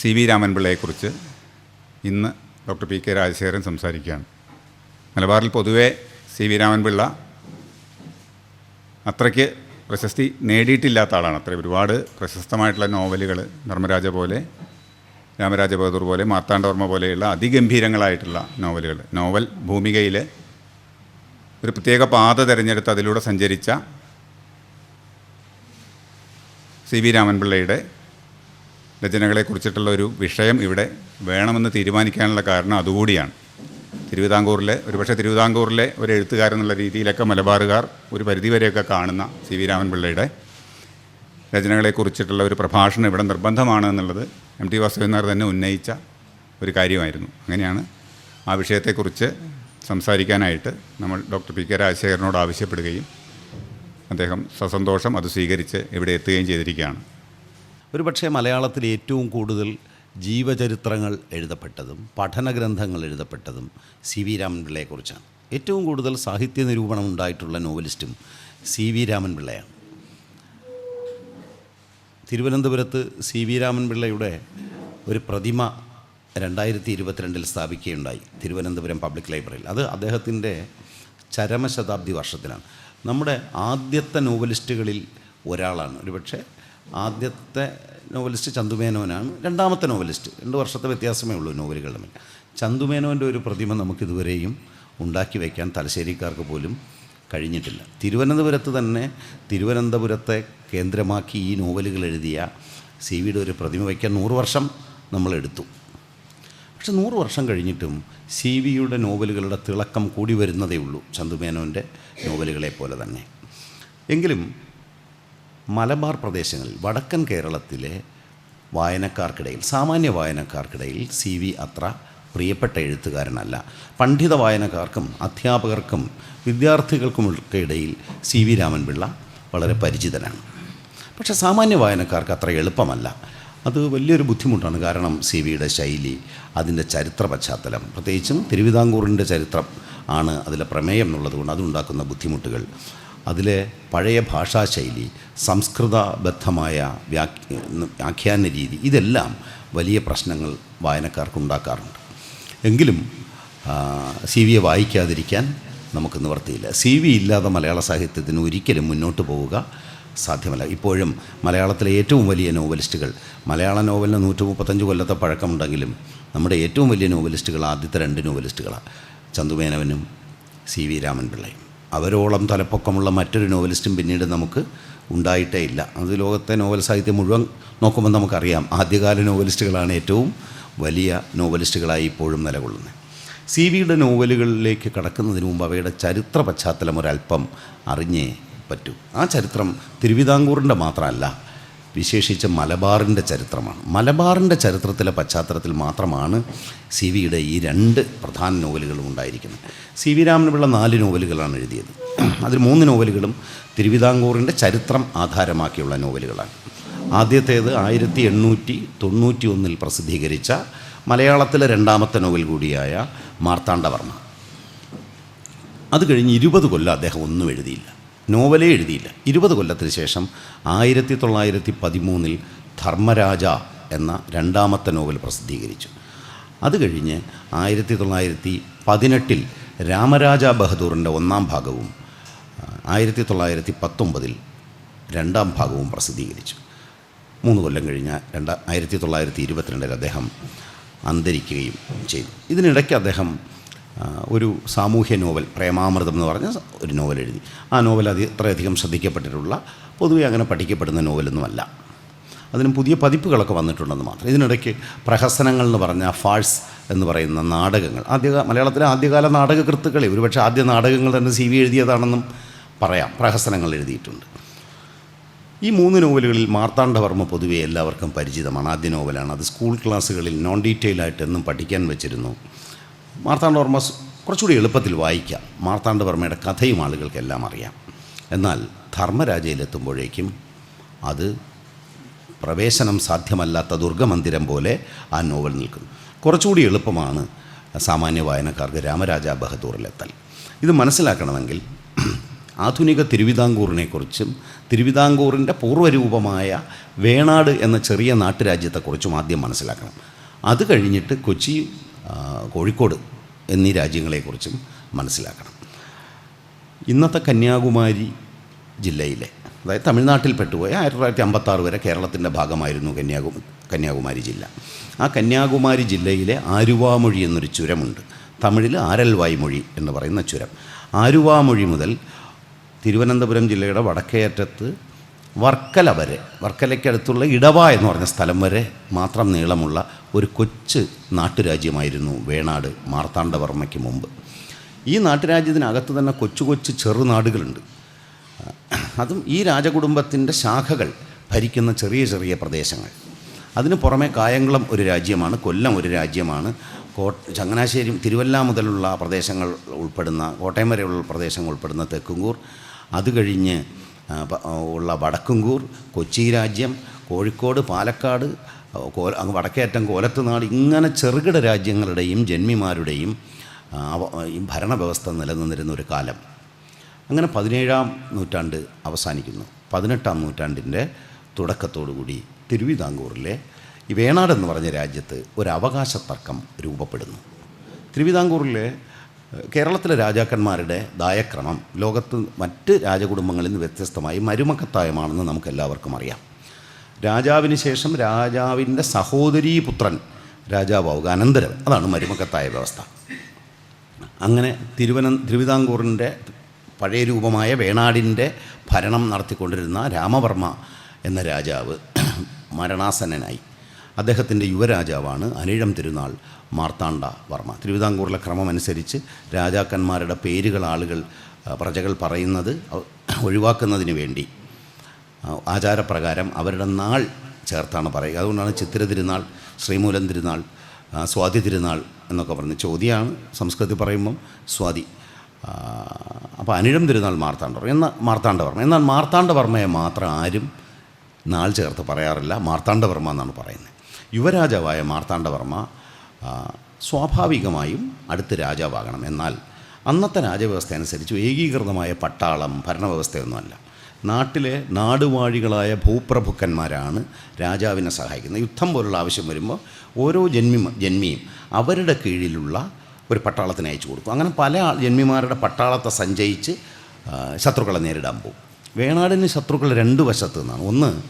C V രാമൻപിള്ളയെക്കുറിച്ച് ഇന്ന് doctor P K Rajasekharan സംസാരിക്കുകയാണ്. മലബാറിൽ പൊതുവേ സി വി രാമൻപിള്ള അത്രയ്ക്ക് പ്രശസ്തി നേടിയിട്ടില്ലാത്ത ആളാണ്. അത്ര ഒരുപാട് പ്രശസ്തമായിട്ടുള്ള നോവലുകൾ ധർമ്മരാജ പോലെ രാമരാജ ബഹദൂർ പോലെ മാർത്താണ്ഡവർമ്മ പോലെയുള്ള അതിഗംഭീരങ്ങളായിട്ടുള്ള നോവലുകൾ. നോവൽ ഭൂമികയിൽ ഒരു പ്രത്യേക പാത തിരഞ്ഞെടുത്ത് അതിലൂടെ സഞ്ചരിച്ച സി വി രാമൻപിള്ളയുടെ രചനകളെക്കുറിച്ചിട്ടുള്ള ഒരു വിഷയം ഇവിടെ വേണമെന്ന് തീരുമാനിക്കാനുള്ള കാരണം അതുകൂടിയാണ്. തിരുവിതാംകൂറിലെ ഒരുപക്ഷെ തിരുവിതാംകൂറിലെ ഒരു എഴുത്തുകാരൻ എന്നുള്ള രീതിയിലൊക്കെ മലബാറുകാർ ഒരു പരിധിവരെയൊക്കെ കാണുന്ന സി വി രാമൻപിള്ളയുടെ രചനകളെക്കുറിച്ചിട്ടുള്ള ഒരു പ്രഭാഷണം ഇവിടെ നിർബന്ധമാണ് എന്നുള്ളത് എം ടി വാസുദേവനാർ തന്നെ ഉന്നയിച്ച ഒരു കാര്യമായിരുന്നു. അങ്ങനെയാണ് ആ വിഷയത്തെക്കുറിച്ച് സംസാരിക്കാനായിട്ട് നമ്മൾ ഡോക്ടർ പി കെ രാജശേഖരനോട് ആവശ്യപ്പെടുകയും അദ്ദേഹം സസന്തോഷം അത് സ്വീകരിച്ച് ഇവിടെ എത്തുകയും ചെയ്തിരിക്കുകയാണ്. ഒരുപക്ഷെ മലയാളത്തിൽ ഏറ്റവും കൂടുതൽ ജീവചരിത്രങ്ങൾ എഴുതപ്പെട്ടതും പഠനഗ്രന്ഥങ്ങൾ എഴുതപ്പെട്ടതും സി വി രാമൻപിള്ളയെക്കുറിച്ചാണ് ഏറ്റവും കൂടുതൽ സാഹിത്യ നിരൂപണം ഉണ്ടായിട്ടുള്ള നോവലിസ്റ്റും സി വി രാമൻപിള്ളയാണ്. തിരുവനന്തപുരത്ത് സി വി രാമൻപിള്ളയുടെ ഒരു പ്രതിമ രണ്ടായിരത്തി ഇരുപത്തിരണ്ടിൽ സ്ഥാപിക്കുകയുണ്ടായി തിരുവനന്തപുരം പബ്ലിക് ലൈബ്രറിയിൽ. അത് അദ്ദേഹത്തിന്റെ ചരമശതാബ്ദി വർഷത്തിലാണ്. നമ്മുടെ ആദ്യത്തെ നോവലിസ്റ്റുകളിൽ ഒരാളാണ്. ഒരുപക്ഷെ ആദ്യത്തെ നോവലിസ്റ്റ് ചന്തുമേനോനാണ്. രണ്ടാമത്തെ നോവലിസ്റ്റ്. രണ്ട് വർഷത്തെ വ്യത്യാസമേ ഉള്ളൂ നോവലുകൾ തമ്മിൽ. ചന്തുമേനോന്റെ ഒരു പ്രതിമ നമുക്കിതുവരെയും ഉണ്ടാക്കി വയ്ക്കാൻ തലശ്ശേരിക്കാർക്ക് പോലും കഴിഞ്ഞിട്ടില്ല. തിരുവനന്തപുരത്ത് തന്നെ തിരുവനന്തപുരത്തെ കേന്ദ്രമാക്കി ഈ നോവലുകൾ എഴുതിയ സി വിയുടെ ഒരു പ്രതിമ വയ്ക്കാൻ നൂറ് വർഷം നമ്മളെടുത്തു പക്ഷെ നൂറ് വർഷം കഴിഞ്ഞിട്ടും സി വിയുടെ നോവലുകളുടെ തിളക്കം കൂടി വരുന്നതേ ഉള്ളൂ ചന്തുമേനോന്റെ നോവലുകളെ പോലെ തന്നെ. എങ്കിലും മലബാർ പ്രദേശങ്ങളിൽ വടക്കൻ കേരളത്തിലെ വായനക്കാർക്കിടയിൽ സാമാന്യ വായനക്കാർക്കിടയിൽ സി വി അത്ര പ്രിയപ്പെട്ട എഴുത്തുകാരനല്ല. പണ്ഡിത വായനക്കാർക്കും അധ്യാപകർക്കും വിദ്യാർത്ഥികൾക്കുമൊക്കെ ഇടയിൽ സി വി രാമൻപിള്ള വളരെ പരിചിതനാണ്. പക്ഷേ സാമാന്യ വായനക്കാർക്ക് അത്ര എളുപ്പമല്ല. അത് വലിയൊരു ബുദ്ധിമുട്ടാണ്. കാരണം സി വിയുടെ ശൈലി അതിന്റെ ചരിത്ര പശ്ചാത്തലം പ്രത്യേകിച്ചും തിരുവിതാംകൂറിന്റെ ചരിത്രം ആണ് അതിലെ പ്രമേയം എന്നുള്ളതുകൊണ്ട് അതുണ്ടാക്കുന്ന ബുദ്ധിമുട്ടുകൾ. അതിലെ പഴയ ഭാഷാശൈലി സംസ്കൃതബദ്ധമായ വ്യാഖ്യ വ്യാഖ്യാന രീതി ഇതെല്ലാം വലിയ പ്രശ്നങ്ങൾ വായനക്കാർക്ക് ഉണ്ടാക്കാറുണ്ട് എങ്കിലും സി വിയെ വായിക്കാതിരിക്കാൻ നമുക്ക് നിവർത്തിയില്ല സി വി ഇല്ലാതെ മലയാള സാഹിത്യത്തിന് ഒരിക്കലും മുന്നോട്ട് പോവുക സാധ്യമല്ല. ഇപ്പോഴും മലയാളത്തിലെ ഏറ്റവും വലിയ നോവലിസ്റ്റുകൾ മലയാള നോവലിന് നൂറ്റി മുപ്പത്തഞ്ച് കൊല്ലത്തെ പഴക്കമുണ്ടെങ്കിലും നമ്മുടെ ഏറ്റവും വലിയ നോവലിസ്റ്റുകൾ ആദ്യത്തെ രണ്ട് നോവലിസ്റ്റുകളാണ് ചന്തുമേനവനും സി വി രാമൻപിള്ളയും. അവരോളം തലപ്പൊക്കമുള്ള മറ്റൊരു നോവലിസ്റ്റും പിന്നീട് നമുക്ക് ഉണ്ടായിട്ടേ ഇല്ല. അത് ലോകത്തെ നോവൽ സാഹിത്യം മുഴുവൻ നോക്കുമ്പോൾ നമുക്കറിയാം. ആദ്യകാല നോവലിസ്റ്റുകളാണ് ഏറ്റവും വലിയ നോവലിസ്റ്റുകളായി ഇപ്പോഴും നിലകൊള്ളുന്നത്. സി വിയുടെ നോവലുകളിലേക്ക് കടക്കുന്നതിന് മുമ്പ് അവയുടെ ചരിത്ര പശ്ചാത്തലം ഒരല്പം അറിഞ്ഞേ പറ്റൂ. ആ ചരിത്രം തിരുവിതാംകൂറിന്റെ മാത്രമല്ല വിശേഷിച്ച് മലബാറിന്റെ ചരിത്രമാണ്. മലബാറിന്റെ ചരിത്രത്തിലെ പശ്ചാത്തലത്തിൽ മാത്രമാണ് സി വിയുടെ ഈ രണ്ട് പ്രധാന നോവലുകളും ഉണ്ടായിരിക്കുന്നത്. സി വി രാമൻപിള്ള നാല് നോവലുകളാണ് എഴുതിയത്. അതിൽ മൂന്ന് നോവലുകളും തിരുവിതാംകൂറിന്റെ ചരിത്രം ആധാരമാക്കിയുള്ള നോവലുകളാണ്. ആദ്യത്തേത് ആയിരത്തി എണ്ണൂറ്റി തൊണ്ണൂറ്റി ഒന്നിൽ പ്രസിദ്ധീകരിച്ച മലയാളത്തിലെ രണ്ടാമത്തെ നോവൽ കൂടിയായ മാർത്താണ്ഡവർമ്മ. അത് കഴിഞ്ഞ് ഇരുപത് കൊല്ലം അദ്ദേഹം ഒന്നും എഴുതിയില്ല. നോവലേ എഴുതിയില്ല. ഇരുപത് കൊല്ലത്തിന് ശേഷം ആയിരത്തി തൊള്ളായിരത്തി പതിമൂന്നിൽ ധർമ്മരാജ എന്ന രണ്ടാമത്തെ നോവൽ പ്രസിദ്ധീകരിച്ചു. അത് കഴിഞ്ഞ് ആയിരത്തി തൊള്ളായിരത്തി പതിനെട്ടിൽ രാമരാജ ബഹദൂറിന്റെ ഒന്നാം ഭാഗവും ആയിരത്തി തൊള്ളായിരത്തി പത്തൊമ്പതിൽ രണ്ടാം ഭാഗവും പ്രസിദ്ധീകരിച്ചു. മൂന്ന് കൊല്ലം കഴിഞ്ഞ രണ്ട് ആയിരത്തി തൊള്ളായിരത്തി ഇരുപത്തിരണ്ടിൽ അദ്ദേഹം അന്തരിക്കുകയും ചെയ്തു. ഇതിനിടയ്ക്ക് അദ്ദേഹം ഒരു സാമൂഹ്യ നോവൽ പ്രേമാമൃതം എന്ന് പറഞ്ഞ ഒരു നോവൽ എഴുതി. ആ നോവൽ അതി ഇത്രയധികം ശ്രദ്ധിക്കപ്പെട്ടിട്ടുള്ള പൊതുവെ അങ്ങനെ പഠിക്കപ്പെടുന്ന നോവലൊന്നുമല്ല. അതിന് പുതിയ പതിപ്പുകളൊക്കെ വന്നിട്ടുണ്ടെന്ന് മാത്രം. ഇതിനിടയ്ക്ക് പ്രഹസനങ്ങൾ എന്ന് പറഞ്ഞ ഫാൾസ് എന്ന് പറയുന്ന നാടകങ്ങൾ. ആദ്യ മലയാളത്തിലെ ആദ്യകാല നാടകകൃത്തുക്കളെ ഒരുപക്ഷെ ആദ്യ നാടകങ്ങൾ തന്നെ സി വി എഴുതിയതാണെന്നും പറയാം. പ്രഹസനങ്ങൾ എഴുതിയിട്ടുണ്ട്. ഈ മൂന്ന് നോവലുകളിൽ മാർത്താണ്ഡവർമ്മ പൊതുവെ എല്ലാവർക്കും പരിചിതമാണ്. ആദ്യ നോവലാണ്. അത് സ്കൂൾ ക്ലാസ്സുകളിൽ നോൺ ഡീറ്റെയിൽ ആയിട്ട് എന്നും പഠിക്കാൻ വെച്ചിരുന്നു. മാർത്താണ്ഡവർമ്മ കുറച്ചുകൂടി എളുപ്പത്തിൽ വായിക്കാം. മാർത്താണ്ഡവർമ്മയുടെ കഥയും ആളുകൾക്കെല്ലാം അറിയാം. എന്നാൽ ധർമ്മരാജയിലെത്തുമ്പോഴേക്കും അത് പ്രവേശനം സാധ്യമല്ലാത്ത ദുർഗമന്ദിരം പോലെ ആ നോവൽ നിൽക്കുന്നു. കുറച്ചുകൂടി എളുപ്പമാണ് സാമാന്യ വായനക്കാർക്ക് രാമരാജ ബഹദൂറിലെത്തൽ ഇത് മനസ്സിലാക്കണമെങ്കിൽ ആധുനിക തിരുവിതാംകൂറിനെക്കുറിച്ചും തിരുവിതാംകൂറിന്റെ പൂർവരൂപമായ വേണാട് എന്ന ചെറിയ നാട്ടുരാജ്യത്തെക്കുറിച്ചും ആദ്യം മനസ്സിലാക്കണം. അത് കഴിഞ്ഞിട്ട് കൊച്ചി കോഴിക്കോട് എന്നീ രാജ്യങ്ങളെക്കുറിച്ചും മനസ്സിലാക്കണം. ഇന്നത്തെ കന്യാകുമാരി ജില്ലയിലെ അതായത് തമിഴ്നാട്ടിൽ പെട്ടുപോയ ആയിരത്തി തൊള്ളായിരത്തി അമ്പത്താറ് വരെ കേരളത്തിന്റെ ഭാഗമായിരുന്നു കന്യാകു കന്യാകുമാരി ജില്ല. ആ കന്യാകുമാരി ജില്ലയിലെ ആരുവാമൊഴി എന്നൊരു ചുരമുണ്ട്. തമിഴിൽ ആരൽവായ് മൊഴി എന്ന് പറയുന്ന ചുരം. ആരുവാമൊഴി മുതൽ തിരുവനന്തപുരം ജില്ലയുടെ വടക്കേയറ്റത്ത് വർക്കല വരെ വർക്കലയ്ക്കടുത്തുള്ള ഇടവ എന്ന് പറഞ്ഞ സ്ഥലം വരെ മാത്രം നീളമുള്ള ഒരു കൊച്ചു നാട്ടുരാജ്യമായിരുന്നു വേണാട് മാർത്താണ്ഡവർമ്മയ്ക്ക് മുമ്പ്. ഈ നാട്ടുരാജ്യത്തിനകത്ത് തന്നെ കൊച്ചു കൊച്ചു ചെറുനാടുകളുണ്ട് അതും ഈ രാജകുടുംബത്തിന്റെ ശാഖകൾ ഭരിക്കുന്ന ചെറിയ ചെറിയ പ്രദേശങ്ങൾ. അതിന് പുറമെ കായംകുളം ഒരു രാജ്യമാണ് കൊല്ലം ഒരു രാജ്യമാണ്. കോ ചങ്ങനാശ്ശേരി തിരുവല്ല മുതലുള്ള പ്രദേശങ്ങൾ ഉൾപ്പെടുന്ന കോട്ടയം വരെയുള്ള പ്രദേശങ്ങൾ ഉൾപ്പെടുന്ന തെക്കുംകൂർ. അത് കഴിഞ്ഞ് ഉള്ള വടക്കുംകൂർ കൊച്ചി രാജ്യം കോഴിക്കോട് പാലക്കാട് കോ അങ്ങ് വടക്കേറ്റം കോലത്തുനാട് ഇങ്ങനെ ചെറുകിട രാജ്യങ്ങളുടെയും ജന്മിമാരുടെയും ഭരണവ്യവസ്ഥ നിലനിന്നിരുന്ന ഒരു കാലം. അങ്ങനെ പതിനേഴാം നൂറ്റാണ്ട് അവസാനിക്കുന്നു. പതിനെട്ടാം നൂറ്റാണ്ടിന്റെ തുടക്കത്തോടുകൂടി തിരുവിതാംകൂറിലെ ഈ വേണാടെന്ന് പറഞ്ഞ രാജ്യത്ത് ഒരു അവകാശ തർക്കം രൂപപ്പെടുന്നു. തിരുവിതാംകൂറിലെ കേരളത്തിലെ രാജാക്കന്മാരുടെ ദായക്രമം ലോകത്ത് മറ്റ് രാജകുടുംബങ്ങളിൽ നിന്ന് വ്യത്യസ്തമായി മരുമക്കത്തായമാണെന്ന് നമുക്കെല്ലാവർക്കും അറിയാം. രാജാവിന് ശേഷം രാജാവിന്റെ സഹോദരീ പുത്രൻ രാജാവാവുക അനന്തരം. അതാണ് മരുമക്കത്തായ വ്യവസ്ഥ. അങ്ങനെ തിരുവന തിരുവിതാംകൂറിന്റെ പഴയ രൂപമായ വേണാടിന്റെ ഭരണം നടത്തിക്കൊണ്ടിരുന്ന രാമവർമ്മ എന്ന രാജാവ് മരണാസന്നനായി. അദ്ദേഹത്തിന്റെ യുവരാജാവാണ് അനിഴം തിരുനാൾ മാർത്താണ്ഡ വർമ്മ. തിരുവിതാംകൂറിലെ ക്രമമനുസരിച്ച് രാജാക്കന്മാരുടെ പേരുകൾ ആളുകൾ പ്രജകൾ പറയുന്നത് ഒഴിവാക്കുന്നതിന് വേണ്ടി ആചാരപ്രകാരം അവരുടെ നാൾ ചേർത്താണ് പറയുക. അതുകൊണ്ടാണ് ചിത്തിര തിരുനാൾ ശ്രീമൂലം തിരുനാൾ സ്വാതി തിരുനാൾ എന്നൊക്കെ പറഞ്ഞു ചോദ്യമാണ് സംസ്കൃതി പറയുമ്പം സ്വാതി. അപ്പോൾ അനിഴം തിരുനാൾ മാർത്താണ്ഡവർമ്മ എന്നാൽ മാർത്താണ്ഡവർമ്മ. എന്നാൽ മാർത്താണ്ഡവർമ്മയെ മാത്രം ആരും നാൾ ചേർത്ത് പറയാറില്ല. മാർത്താണ്ഡവർമ്മ എന്നാണ് പറയുന്നത്. യുവരാജാവായ മാർത്താണ്ഡവർമ്മ സ്വാഭാവികമായും അടുത്ത് രാജാവാകണം. എന്നാൽ അന്നത്തെ രാജവ്യവസ്ഥ അനുസരിച്ച് ഏകീകൃതമായ പട്ടാളം ഭരണവ്യവസ്ഥയൊന്നുമല്ല. നാട്ടിലെ നാടുവാഴികളായ ഭൂപ്രഭുക്കന്മാരാണ് രാജാവിനെ സഹായിക്കുന്നത്. യുദ്ധം പോലുള്ള ആവശ്യം വരുമ്പോൾ ഓരോ ജന്മി ജന്മിയും അവരുടെ കീഴിലുള്ള ഒരു പട്ടാളത്തിന് അയച്ചു കൊടുക്കും. അങ്ങനെ പല ജന്മിമാരുടെ പട്ടാളത്തെ സഞ്ചയിച്ച് ശത്രുക്കളെ നേരിടാൻ പോകും. വേണാടിന് ശത്രുക്കൾ രണ്ട് വശത്ത് നിന്നാണ്. ഒന്ന്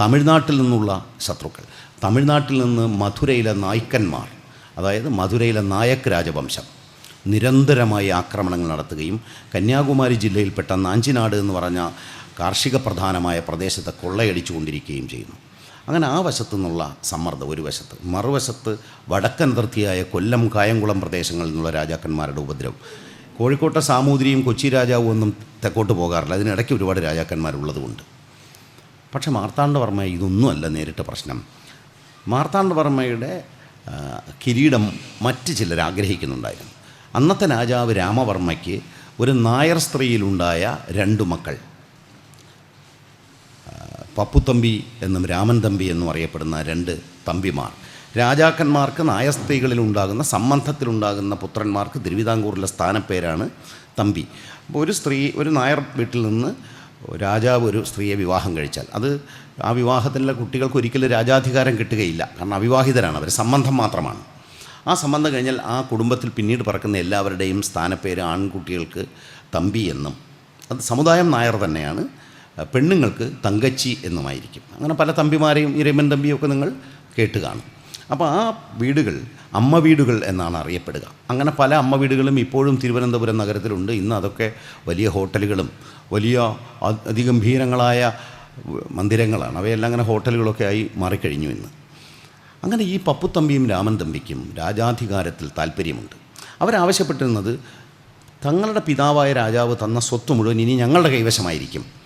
തമിഴ്നാട്ടിൽ നിന്നുള്ള ശത്രുക്കൾ. തമിഴ്നാട്ടിൽ നിന്ന് മധുരയിലെ നായ്ക്കന്മാർ അതായത് മധുരയിലെ നായക് രാജവംശം നിരന്തരമായി ആക്രമണങ്ങൾ നടത്തുകയും കന്യാകുമാരി ജില്ലയിൽപ്പെട്ട നാഞ്ചിനാട് എന്ന് പറഞ്ഞ കാർഷിക പ്രധാനമായ പ്രദേശത്തെ കൊള്ളയടിച്ചു കൊണ്ടിരിക്കുകയും ചെയ്യുന്നു. അങ്ങനെ ആ വശത്തു നിന്നുള്ള സമ്മർദ്ദം ഒരു വശത്ത് മറുവശത്ത് വടക്കൻ അതിർത്തിയായ കൊല്ലം കായംകുളം പ്രദേശങ്ങളിൽ നിന്നുള്ള രാജാക്കന്മാരുടെ ഉപദ്രവം. കോഴിക്കോട്ടെ സാമൂതിരിയും കൊച്ചി രാജാവും ഒന്നും തെക്കോട്ട് പോകാറില്ല. അതിനിടയ്ക്ക് ഒരുപാട് രാജാക്കന്മാരുള്ളതുകൊണ്ട് പക്ഷേ മാർത്താണ്ഡവർമ്മ ഇതൊന്നുമല്ല നേരിട്ട പ്രശ്നം. മാർത്താണ്ഡവർമ്മയുടെ കിരീടം മറ്റ് ചിലർ ആഗ്രഹിക്കുന്നുണ്ടായിരുന്നു. അന്നത്തെ രാജാവ് രാമവർമ്മയ്ക്ക് ഒരു നായർ സ്ത്രീയിലുണ്ടായ രണ്ടു മക്കൾ. പപ്പുത്തമ്പി എന്നും രാമൻ തമ്പി എന്നും അറിയപ്പെടുന്ന രണ്ട് തമ്പിമാർ. രാജാക്കന്മാർക്ക് നായർ ഉണ്ടാകുന്ന സംബന്ധത്തിലുണ്ടാകുന്ന പുത്രന്മാർക്ക് തിരുവിതാംകൂറിലെ സ്ഥാനപ്പേരാണ് തമ്പി. അപ്പോൾ ഒരു സ്ത്രീ ഒരു നായർ വീട്ടിൽ നിന്ന് രാജാവ് ഒരു സ്ത്രീയെ വിവാഹം കഴിച്ചാൽ. അത് ആ വിവാഹത്തിലെ കുട്ടികൾക്ക് ഒരിക്കലും രാജാധികാരം കിട്ടുകയില്ല. കാരണം അവിവാഹിതരാണ് അവർ സംബന്ധം മാത്രമാണ്. ആ സംബന്ധം കഴിഞ്ഞാൽ ആ കുടുംബത്തിൽ പിന്നീട് പറക്കുന്ന എല്ലാവരുടെയും സ്ഥാനപ്പേര് ആൺകുട്ടികൾക്ക് തമ്പി എന്നും. അത് സമുദായം നായർ തന്നെയാണ്. പെണ്ണുങ്ങൾക്ക് തങ്കച്ചി എന്നുമായിരിക്കും. അങ്ങനെ പല തമ്പിമാരെയും ഇരമൻ തമ്പിയൊക്കെ നിങ്ങൾ കേട്ട് കാണും. അപ്പോൾ ആ വീടുകൾ അമ്മ വീടുകൾ എന്നാണ് അറിയപ്പെടുക. അങ്ങനെ പല അമ്മ വീടുകളും ഇപ്പോഴും തിരുവനന്തപുരം നഗരത്തിലുണ്ട്. ഇന്ന് അതൊക്കെ വലിയ ഹോട്ടലുകളും വലിയ അതിഗംഭീരങ്ങളായ മന്ദിരങ്ങളാണ്. അവയെല്ലാം അങ്ങനെ ഹോട്ടലുകളൊക്കെ ആയി മാറിക്കഴിഞ്ഞു ഇന്ന്. അങ്ങനെ ഈ പപ്പുത്തമ്പിയും രാമൻ തമ്പിക്കും രാജാധികാരത്തിൽ താല്പര്യമുണ്ട്. അവരാവശ്യപ്പെട്ടിരുന്നത് തങ്ങളുടെ പിതാവായ രാജാവ് തന്ന സ്വത്ത് മുഴുവൻ ഇനി ഞങ്ങളുടെ കൈവശമായിരിക്കും.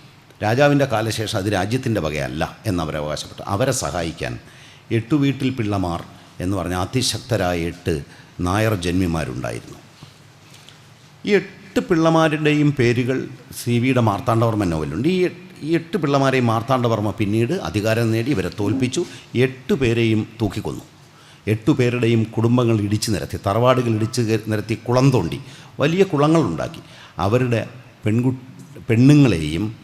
രാജാവിന്റെ കാലശേഷം അത് രാജ്യത്തിന്റെ വകയല്ല എന്നവർ അവകാശപ്പെട്ടു. അവരെ സഹായിക്കാൻ എട്ടു വീട്ടിൽ പിള്ളമാർ എന്ന് പറഞ്ഞ അതിശക്തരായ എട്ട് നായർ ജന്മിമാരുണ്ടായിരുന്നു. ഈ എട്ട് പിള്ളമാരുടെയും പേരുകൾ സി വിയുടെ മാർത്താണ്ഡവർമ്മ നോവലുണ്ട് ഈ ഈ എട്ട് പിള്ളമാരെയും മാർത്താണ്ഡവർമ്മ പിന്നീട് അധികാരം നേടി ഇവരെ തോൽപ്പിച്ചു. എട്ട് പേരെയും തൂക്കിക്കൊന്നു. എട്ടു പേരുടെയും കുടുംബങ്ങൾ ഇടിച്ചു നിരത്തി തറവാടുകൾ ഇടിച്ച് നിരത്തി കുളം തോണ്ടി വലിയ കുളങ്ങളുണ്ടാക്കി. അവരുടെ പെൺകു പെണ്ണുങ്ങളെയും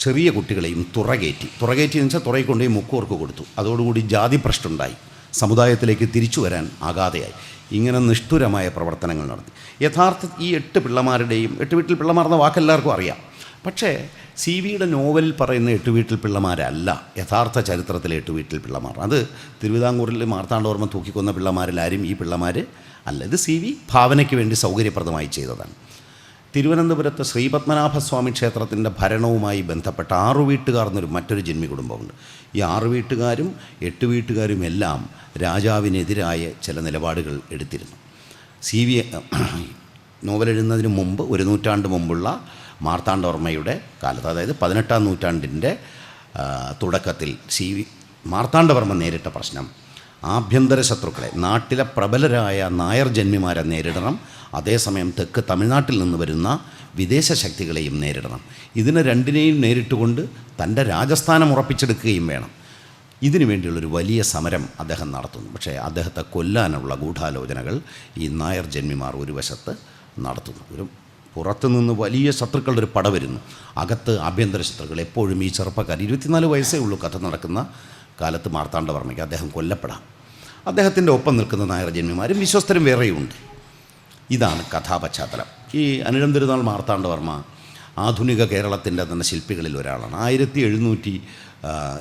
ചെറിയ കുട്ടികളെയും തുറകേറ്റി. തുറകേറ്റി എന്ന് വെച്ചാൽ തുറയിൽ കൊണ്ടുപോയി മുക്കൂർക്ക് കൊടുത്തു. അതോടുകൂടി ജാതി പ്രശ്നമുണ്ടായി. സമുദായത്തിലേക്ക് തിരിച്ചു വരാൻ ആകാതെയായി ഇങ്ങനെ നിഷ്ഠുരമായ പ്രവർത്തനങ്ങൾ നടത്തി. യഥാർത്ഥ ഈ എട്ട് പിള്ളമാരുടെയും എട്ട് വീട്ടിൽ പിള്ളമാർ എന്ന വാക്കെല്ലാവർക്കും അറിയാം. പക്ഷേ സി വിയുടെ നോവലിൽ പറയുന്ന എട്ട് വീട്ടിൽ പിള്ളമാരല്ല യഥാർത്ഥ ചരിത്രത്തിലെ എട്ട് വീട്ടിൽ പിള്ളമാർ. അത് തിരുവിതാംകൂറിൽ മാർത്താണ്ഡവർമ്മ തൂക്കിക്കൊന്ന പിള്ളമാരിലാരും ഈ പിള്ളമാർ അല്ല. ഇത് സി വി ഭാവനയ്ക്ക് വേണ്ടി സൗകര്യപ്രദമായി ചെയ്തതാണ്. തിരുവനന്തപുരത്ത് ശ്രീപത്മനാഭസ്വാമി ക്ഷേത്രത്തിന്റെ ഭരണവുമായി ബന്ധപ്പെട്ട ആറു വീട്ടുകാർ എന്നൊരു മറ്റൊരു ജന്മി കുടുംബമുണ്ട്. ഈ ആറു വീട്ടുകാരും എട്ട് വീട്ടുകാരും എല്ലാം രാജാവിനെതിരായ ചില നിലപാടുകൾ എടുത്തിരുന്നു. സി വി നോവൽ എഴുതുന്നതിന് മുമ്പ് ഒരു നൂറ്റാണ്ട് മുമ്പുള്ള മാർത്താണ്ഡവർമ്മയുടെ കാലത്ത് അതായത് പതിനെട്ടാം നൂറ്റാണ്ടിന്റെ തുടക്കത്തിൽ സി വി മാർത്താണ്ഡവർമ്മ നേരിട്ട പ്രശ്നം ആഭ്യന്തര ശത്രുക്കളെ. നാട്ടിലെ പ്രബലരായ നായർ ജന്മിമാരെ നേരിടണം. അതേസമയം തെക്ക് തമിഴ്നാട്ടിൽ നിന്ന് വരുന്ന വിദേശ ശക്തികളെയും നേരിടണം. ഇതിനെ രണ്ടിനെയും നേരിട്ടുകൊണ്ട് തന്റെ രാജസ്ഥാനം ഉറപ്പിച്ചെടുക്കുകയും വേണം. ഇതിനു വേണ്ടിയുള്ളൊരു വലിയ സമരം അദ്ദേഹം നടത്തുന്നു. പക്ഷേ അദ്ദേഹത്തെ കൊല്ലാനുള്ള ഗൂഢാലോചനകൾ ഈ നായർ ജന്മിമാർ ഒരു വശത്ത് നടത്തുന്നു. ഒരു പുറത്തുനിന്ന് വലിയ ശത്രുക്കളുടെ ഒരു പട വരുന്നു. അകത്ത് ആഭ്യന്തര ശത്രുക്കൾ എപ്പോഴും ഈ ചെറുപ്പക്കാർ ഇരുപത്തിനാല് വയസ്സേ ഉള്ളൂ കഥ നടക്കുന്ന കാലത്ത് മാർത്താണ്ഡവർമ്മയ്ക്ക് അദ്ദേഹം കൊല്ലപ്പെടാം. അദ്ദേഹത്തിന്റെ ഒപ്പം നിൽക്കുന്ന നായർ ജന്മിമാരും വിശ്വസ്തരും വേറെയുമുണ്ട് ഇതാണ് കഥാപശ്ചാത്തലം. ഈ അനിഴം തിരുനാൾ മാർത്താണ്ഡവർമ്മ ആധുനിക കേരളത്തിന്റെ തന്നെ ശില്പികളിൽ ഒരാളാണ്. ആയിരത്തി എഴുന്നൂറ്റി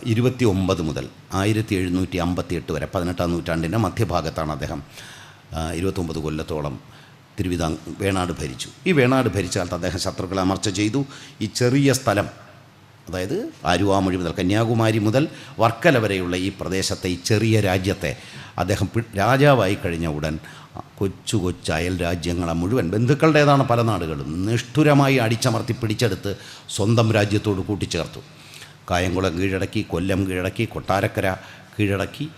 ഇരുപത്തി ഒമ്പത് മുതൽ ആയിരത്തി എഴുന്നൂറ്റി അമ്പത്തി എട്ട് വരെ പതിനെട്ടാം നൂറ്റാണ്ടിന്റെ മധ്യഭാഗത്താണ് അദ്ദേഹം ഇരുപത്തൊമ്പത് കൊല്ലത്തോളം തിരുവിതാം വേണാട് ഭരിച്ചു. ഈ വേണാട് ഭരിച്ചാൽ അദ്ദേഹം ശത്രുക്കളെ അമർച്ച ചെയ്തു. ഈ ചെറിയ സ്ഥലം അതായത് ആരുവാമൊഴി മുതൽ കന്യാകുമാരി മുതൽ വർക്കല വരെയുള്ള ഈ പ്രദേശത്തെ ഈ ചെറിയ രാജ്യത്തെ അദ്ദേഹം രാജാവായി കഴിഞ്ഞ ഉടൻ കൊച്ചു കൊച്ചു അയൽ രാജ്യങ്ങളെ മുഴുവൻ ബന്ധുക്കളുടേതാണ് പല നാടുകളും നിഷ്ഠുരമായി അടിച്ചമർത്തി പിടിച്ചെടുത്ത് സ്വന്തം രാജ്യത്തോട് കൂട്ടിച്ചേർത്തു. കായംകുളം കീഴടക്കി കൊല്ലം കീഴടക്കി കൊട്ടാരക്കര കീഴടക്കി.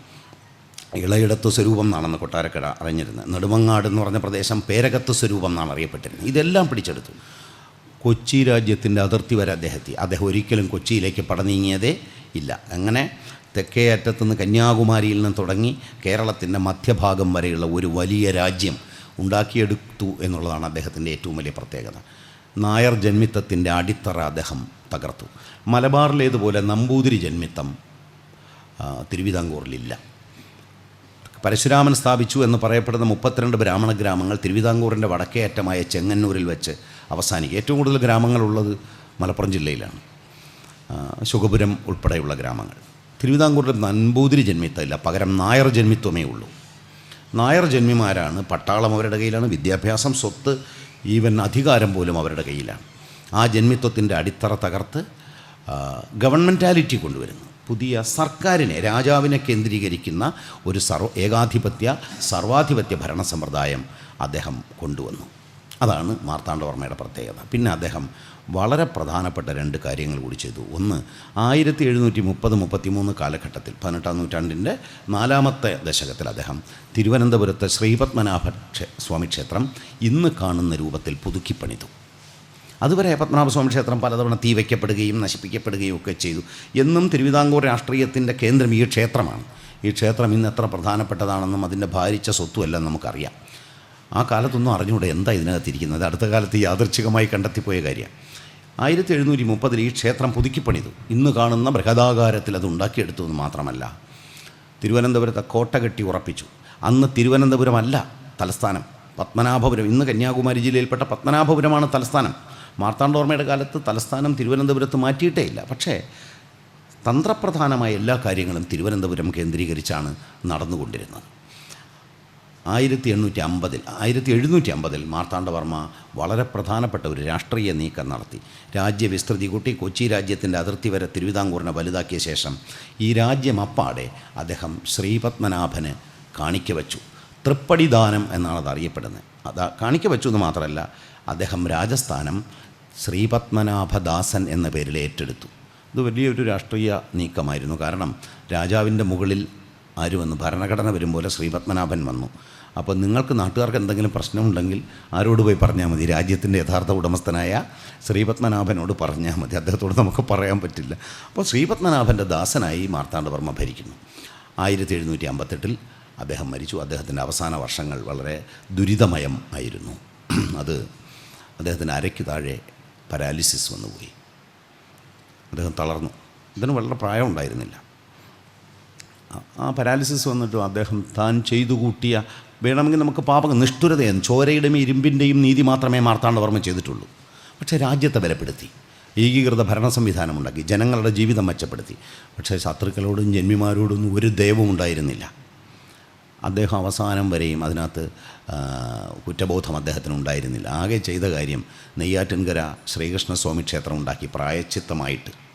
ഇളയിടത്ത് സ്വരൂപം എന്നാണെന്ന് കൊട്ടാരക്കര അറിഞ്ഞിരുന്നത്. നെടുമങ്ങാട് എന്ന് പറഞ്ഞ പ്രദേശം പേരകത്ത് സ്വരൂപം എന്നാണ് അറിയപ്പെട്ടിരുന്നത്. ഇതെല്ലാം പിടിച്ചെടുത്തു. കൊച്ചി രാജ്യത്തിന്റെ അതിർത്തി വരെ അദ്ദേഹത്തി അദ്ദേഹം ഒരിക്കലും കൊച്ചിയിലേക്ക് പടനീങ്ങിയതേ ഇല്ല. അങ്ങനെ തെക്കേ അറ്റത്തുനിന്ന് കന്യാകുമാരിയിൽ നിന്ന് തുടങ്ങി കേരളത്തിന്റെ മധ്യഭാഗം വരെയുള്ള ഒരു വലിയ രാജ്യം ഉണ്ടാക്കിയെടുത്തു എന്നുള്ളതാണ് അദ്ദേഹത്തിന്റെ ഏറ്റവും വലിയ പ്രത്യേകത. നായർ ജന്മിത്തത്തിന്റെ അടിത്തറ അദ്ദേഹം തകർത്തു. മലബാറിലേതുപോലെ നമ്പൂതിരി ജന്മിത്തം തിരുവിതാംകൂറിലില്ല. പരശുരാമൻ സ്ഥാപിച്ചു എന്ന് പറയപ്പെടുന്ന മുപ്പത്തിരണ്ട് ബ്രാഹ്മണ ഗ്രാമങ്ങൾ തിരുവിതാംകൂറിന്റെ വടക്കേ അറ്റമായ ചെങ്ങന്നൂരിൽ വെച്ച് അവസാനിക്കും ഏറ്റവും കൂടുതൽ ഗ്രാമങ്ങളുള്ളത് മലപ്പുറം ജില്ലയിലാണ്. ശുഖപുരം ഉൾപ്പെടെയുള്ള ഗ്രാമങ്ങൾ. തിരുവിതാംകൂറിൽ നമ്പൂതിരി ജന്മിത്തമില്ല. പകരം നായർ ജന്മിത്വമേ ഉള്ളൂ. നായർ ജന്മിമാരാണ് പട്ടാളം അവരുടെ കയ്യിലാണ്. വിദ്യാഭ്യാസം സ്വത്ത് ഈവൻ അധികാരം പോലും അവരുടെ കയ്യിലാണ്. ആ ജന്മിത്വത്തിന്റെ അടിത്തറ തകർത്ത് ഗവൺമെന്റാലിറ്റി കൊണ്ടുവരുന്നു. പുതിയ സർക്കാരിനെ രാജാവിനെ കേന്ദ്രീകരിക്കുന്ന ഒരു സർവ ഏകാധിപത്യ സർവാധിപത്യ ഭരണ സമ്പ്രദായം അദ്ദേഹം കൊണ്ടുവന്നു. അതാണ് മാർത്താണ്ഡവർമ്മയുടെ പ്രത്യേകത. പിന്നെ അദ്ദേഹം വളരെ പ്രധാനപ്പെട്ട രണ്ട് കാര്യങ്ങൾ കൂടി ചെയ്തു. ഒന്ന് ആയിരത്തി എഴുന്നൂറ്റി മുപ്പത് മുപ്പത്തിമൂന്ന് കാലഘട്ടത്തിൽ പതിനെട്ടാം നൂറ്റാണ്ടിന്റെ നാലാമത്തെ ദശകത്തിൽ അദ്ദേഹം തിരുവനന്തപുരത്തെ ശ്രീപത്മനാഭ സ്വാമി ക്ഷേത്രം ഇന്ന് കാണുന്ന രൂപത്തിൽ പുതുക്കിപ്പണിതു. അതുവരെ പത്മനാഭസ്വാമി ക്ഷേത്രം പലതവണ തീ വയ്ക്കപ്പെടുകയും നശിപ്പിക്കപ്പെടുകയും ഒക്കെ ചെയ്തു. എന്നും തിരുവിതാംകൂർ രാഷ്ട്രീയത്തിന്റെ കേന്ദ്രം ഈ ക്ഷേത്രമാണ്. ഈ ക്ഷേത്രം ഇന്ന് എത്ര പ്രധാനപ്പെട്ടതാണെന്നും അതിന്റെ ഭാരിച്ച സ്വത്തുമെല്ലാം നമുക്കറിയാം. ആ കാലത്തൊന്നും അറിഞ്ഞുകൂടെ എന്താ ഇതിനകത്തിരിക്കുന്നത്? അടുത്ത കാലത്ത് യാദർച്ഛികമായി കണ്ടെത്തിപ്പോയ കാര്യമാണ് ആയിരത്തി എഴുന്നൂറ്റി മുപ്പതിൽ ഈ ക്ഷേത്രം പുതുക്കിപ്പണിതു. ഇന്ന് കാണുന്ന ബൃഹദാകാരത്തിൽ അത് ഉണ്ടാക്കിയെടുത്തു എന്ന് മാത്രമല്ല. തിരുവനന്തപുരത്തെ കോട്ട കെട്ടി ഉറപ്പിച്ചു. അന്ന് തിരുവനന്തപുരമല്ല തലസ്ഥാനം. പത്മനാഭപുരം. ഇന്ന് കന്യാകുമാരി ജില്ലയിൽപ്പെട്ട പത്മനാഭപുരമാണ് തലസ്ഥാനം. മാർത്താണ്ഡോർമ്മയുടെ കാലത്ത് തലസ്ഥാനം തിരുവനന്തപുരത്ത് മാറ്റിയിട്ടേ ഇല്ല. പക്ഷേ തന്ത്രപ്രധാനമായ എല്ലാ കാര്യങ്ങളും തിരുവനന്തപുരം കേന്ദ്രീകരിച്ചാണ് നടന്നുകൊണ്ടിരുന്നത്. ആയിരത്തി എണ്ണൂറ്റി അമ്പതിൽ ആയിരത്തി എഴുന്നൂറ്റി അമ്പതിൽ മാർത്താണ്ഡവർമ്മ വളരെ പ്രധാനപ്പെട്ട ഒരു രാഷ്ട്രീയ നീക്കം നടത്തി. രാജ്യവിസ്തൃതി കൂട്ടി കൊച്ചി രാജ്യത്തിന്റെ അതിർത്തി വരെ തിരുവിതാംകൂറിനെ വലുതാക്കിയ ശേഷം ഈ രാജ്യം അപ്പാടെ അദ്ദേഹം ശ്രീപത്മനാഭന് കാണിക്ക വച്ചു. തൃപ്പടിദാനം എന്നാണ് അത് അറിയപ്പെടുന്നത്. അത് കാണിക്ക വച്ചു എന്ന് മാത്രമല്ല അദ്ദേഹം രാജസ്ഥാനം ശ്രീപത്മനാഭദാസൻ എന്ന പേരിൽ ഏറ്റെടുത്തു. ഇത് വലിയൊരു രാഷ്ട്രീയ നീക്കമായിരുന്നു. കാരണം രാജാവിന്റെ മുകളിൽ ആര് വന്നു ഭരണഘടന വരും പോലെ ശ്രീപത്മനാഭൻ വന്നു. അപ്പോൾ നിങ്ങൾക്ക് നാട്ടുകാർക്ക് എന്തെങ്കിലും പ്രശ്നമുണ്ടെങ്കിൽ ആരോട് പോയി പറഞ്ഞാൽ മതി? രാജ്യത്തിന്റെ യഥാർത്ഥ ഉടമസ്ഥനായ ശ്രീപത്മനാഭനോട് പറഞ്ഞാൽ മതി. അദ്ദേഹത്തോട് നമുക്ക് പറയാൻ പറ്റില്ല. അപ്പോൾ ശ്രീപത്മനാഭന്റെ ദാസനായി മാർത്താണ്ഡവർമ്മ ഭരിക്കുന്നു. ആയിരത്തി എഴുന്നൂറ്റി അമ്പത്തെട്ടിൽ അദ്ദേഹം മരിച്ചു. അദ്ദേഹത്തിന്റെ അവസാന വർഷങ്ങൾ വളരെ ദുരിതമയം ആയിരുന്നു. അത് അദ്ദേഹത്തിന് അരയ്ക്ക് താഴെ പരാലിസിസ് വന്നുപോയി. അദ്ദേഹം തളർന്നു. ഇതിന് വളരെ പ്രായം ഉണ്ടായിരുന്നില്ല ആ- പരാലിസിസ് വന്നിട്ടും അദ്ദേഹം താൻ ചെയ്തു കൂട്ടിയ വേണമെങ്കിൽ നമുക്ക് പാപം നിഷ്ഠുരതയും ചോരയുടെയും ഇരുമ്പിന്റെയും നീതി മാത്രമേ മാർത്താണ്ഡവർമ്മ ചെയ്തിട്ടുള്ളൂ. പക്ഷേ രാജ്യത്തെ ബലപ്പെടുത്തി ഏകീകൃത ഭരണ സംവിധാനമുണ്ടാക്കി ജനങ്ങളുടെ ജീവിതം മെച്ചപ്പെടുത്തി. പക്ഷേ ശത്രുക്കളോടും ജന്മിമാരോടൊന്നും ഒരു ദൈവം ഉണ്ടായിരുന്നില്ല. അദ്ദേഹം അവസാനം വരെയും അതിനകത്ത് കുറ്റബോധം അദ്ദേഹത്തിന് ഉണ്ടായിരുന്നില്ല. ആകെ ചെയ്ത കാര്യം നെയ്യാറ്റിൻകര ശ്രീകൃഷ്ണസ്വാമി ക്ഷേത്രം ഉണ്ടാക്കി പ്രായച്ചിത്തമായിട്ട്.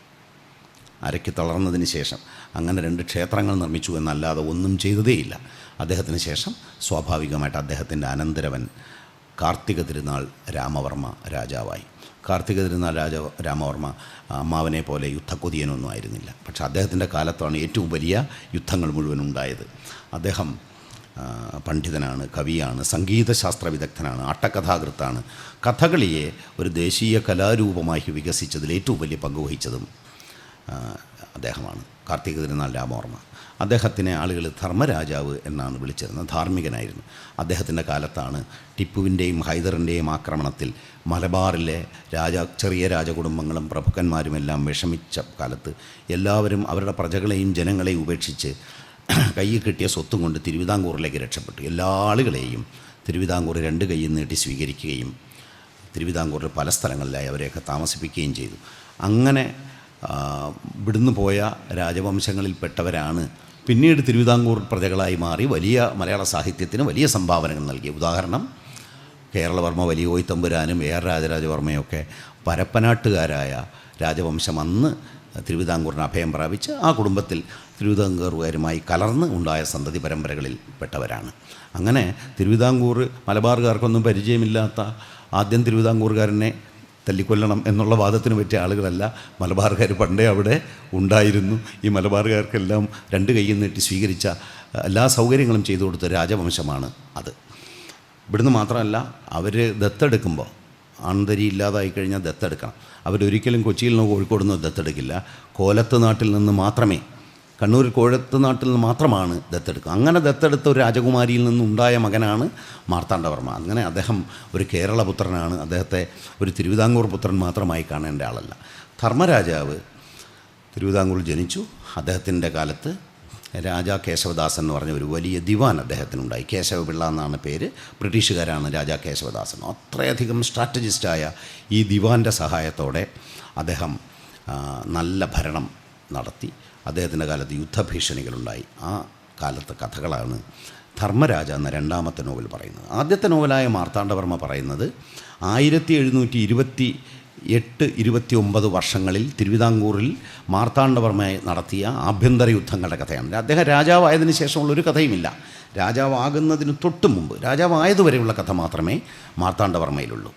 അരയ്ക്ക് തളർന്നതിന് ശേഷം അങ്ങനെ രണ്ട് ക്ഷേത്രങ്ങൾ നിർമ്മിച്ചു എന്നല്ലാതെ ഒന്നും ചെയ്തതേയില്ല. അദ്ദേഹത്തിന് ശേഷം സ്വാഭാവികമായിട്ട് അദ്ദേഹത്തിന്റെ അനന്തരവൻ കാർത്തിക തിരുനാൾ രാമവർമ്മ രാജാവായി. കാർത്തിക തിരുനാൾ രാജ രാമവർമ്മ അമ്മാവനെ പോലെ യുദ്ധക്കൊതിയനൊന്നും ആയിരുന്നില്ല. പക്ഷേ അദ്ദേഹത്തിന്റെ കാലത്താണ് ഏറ്റവും വലിയ യുദ്ധങ്ങൾ മുഴുവൻ ഉണ്ടായത്. അദ്ദേഹം പണ്ഡിതനാണ് കവിയാണ് സംഗീതശാസ്ത്ര വിദഗ്ധനാണ് ആട്ടക്കഥാകൃത്താണ് കഥകളിയെ ഒരു ദേശീയ കലാരൂപമായി വികസിച്ചതിൽ ഏറ്റവും വലിയ പങ്ക് വഹിച്ചതും ആ, അദ്ദേഹമാണ്. കാർത്തിക തിരുനാൾ രാമവർമ്മ അദ്ദേഹത്തിനെ ആളുകൾ ധർമ്മരാജാവ് എന്നാണ് വിളിച്ചിരുന്നത്. ധാർമ്മികനായിരുന്നു. അദ്ദേഹത്തിന്റെ കാലത്താണ് ടിപ്പുവിന്റെയും ഹൈദറിന്റെയും ആക്രമണത്തിൽ മലബാറിലെ രാജ ചെറിയ രാജകുടുംബങ്ങളും പ്രഭുക്കന്മാരുമെല്ലാം വിഷമിച്ച കാലത്ത് എല്ലാവരും അവരുടെ പ്രജകളെയും ജനങ്ങളെയും ഉപേക്ഷിച്ച് കയ്യിൽ കിട്ടിയ സ്വത്തും കൊണ്ട് തിരുവിതാംകൂറിലേക്ക് രക്ഷപ്പെട്ടു. എല്ലാ ആളുകളെയും തിരുവിതാംകൂർ രണ്ട് കൈയിൽ നീട്ടി സ്വീകരിക്കുകയും തിരുവിതാംകൂറിൽ പല സ്ഥലങ്ങളിലായി അവരെയൊക്കെ താമസിപ്പിക്കുകയും ചെയ്തു. അങ്ങനെ ആ, ഇവിടുന്ന് പോയ രാജവംശങ്ങളിൽപ്പെട്ടവരാണ്. പിന്നീട് തിരുവിതാംകൂർ പ്രജകളായി മാറി വലിയ മലയാള സാഹിത്യത്തിന് വലിയ സംഭാവനകൾ നൽകി. ഉദാഹരണം കേരളവർമ്മ വലിയ കോയിത്തമ്പുരാനും എ ആർ രാജരാജവർമ്മയൊക്കെ പരപ്പനാട്ടുകാരായ രാജവംശം അന്ന് തിരുവിതാംകൂറിന് അഭയം പ്രാപിച്ച് ആ കുടുംബത്തിൽ തിരുവിതാംകൂറുകാരുമായി കലർന്ന് ഉണ്ടായ സന്തതി പരമ്പരകളിൽ പെട്ടവരാണ്. അങ്ങനെ തിരുവിതാംകൂർ മലബാറുകാർക്കൊന്നും പരിചയമില്ലാത്ത ആദ്യം തിരുവിതാംകൂറുകാരനെ തല്ലിക്കൊല്ലണം എന്നുള്ള വാദത്തിന് പറ്റിയ ആളുകളല്ല. മലബാർകാർ പണ്ടേ അവിടെ ഉണ്ടായിരുന്നു. ഈ മലബാർകാർക്കെല്ലാം രണ്ട് കൈയിൽ നീട്ടി സ്വീകരിച്ച എല്ലാ സൗകര്യങ്ങളും ചെയ്തു കൊടുത്ത രാജവംശമാണ് അത്. ഇവിടുന്ന് മാത്രമല്ല അവർ ദത്തെടുക്കുമ്പോൾ ആൺതരി ഇല്ലാതായി കഴിഞ്ഞാൽ ദത്തെടുക്കണം. അവരൊരിക്കലും കൊച്ചിയിൽ നിന്നോ കോഴിക്കോട് നിന്നോ ദത്തെടുക്കില്ല. കോലത്ത് നാട്ടിൽ നിന്ന് മാത്രമേ കണ്ണൂർ കോഴത്ത് നാട്ടിൽ നിന്ന് മാത്രമാണ് ദത്തെടുക്കുക. അങ്ങനെ ദത്തെടുത്ത ഒരു രാജകുമാരിയിൽ നിന്നുണ്ടായ മകനാണ് മാർത്താണ്ഡവർമ്മ അങ്ങനെ അദ്ദേഹം ഒരു കേരളപുത്രനാണ്. അദ്ദേഹത്തെ ഒരു തിരുവിതാംകൂർ പുത്രൻ മാത്രമായി കാണേണ്ട ആളല്ല. ധർമ്മരാജാവ് തിരുവിതാംകൂറിൽ ജനിച്ചു. അദ്ദേഹത്തിന്റെ കാലത്ത് രാജാ കേശവദാസൻ എന്ന് പറഞ്ഞ ഒരു വലിയ ദിവാൻ അദ്ദേഹത്തിനുണ്ടായി. കേശവപിള്ള എന്നാണ് പേര്. ബ്രിട്ടീഷുകാരാണ് രാജാ കേശവദാസൻ അത്രയധികം സ്ട്രാറ്റജിസ്റ്റായ ഈ ദിവാന്റെ സഹായത്തോടെ അദ്ദേഹം നല്ല ഭരണം നടത്തി. അദ്ദേഹത്തിന്റെ കാലത്ത് യുദ്ധഭീഷണികളുണ്ടായി. ആ കാലത്തെ കഥകളാണ് ധർമ്മരാജ എന്ന രണ്ടാമത്തെ നോവൽ പറയുന്നത്. ആദ്യത്തെ നോവലായ മാർത്താണ്ഡവർമ്മ പറയുന്നത് ആയിരത്തി എഴുന്നൂറ്റി ഇരുപത്തി എട്ട് ഇരുപത്തി ഒമ്പത് വർഷങ്ങളിൽ തിരുവിതാംകൂറിൽ മാർത്താണ്ഡവർമ്മ നടത്തിയ ആഭ്യന്തര യുദ്ധങ്ങളുടെ കഥയാണ്. അദ്ദേഹം രാജാവായതിന് ശേഷമുള്ള ഒരു കഥയുമില്ല. രാജാവാകുന്നതിന് തൊട്ട് മുമ്പ് രാജാവായതുവരെയുള്ള കഥ മാത്രമേ മാർത്താണ്ഡവർമ്മയിലുള്ളൂ.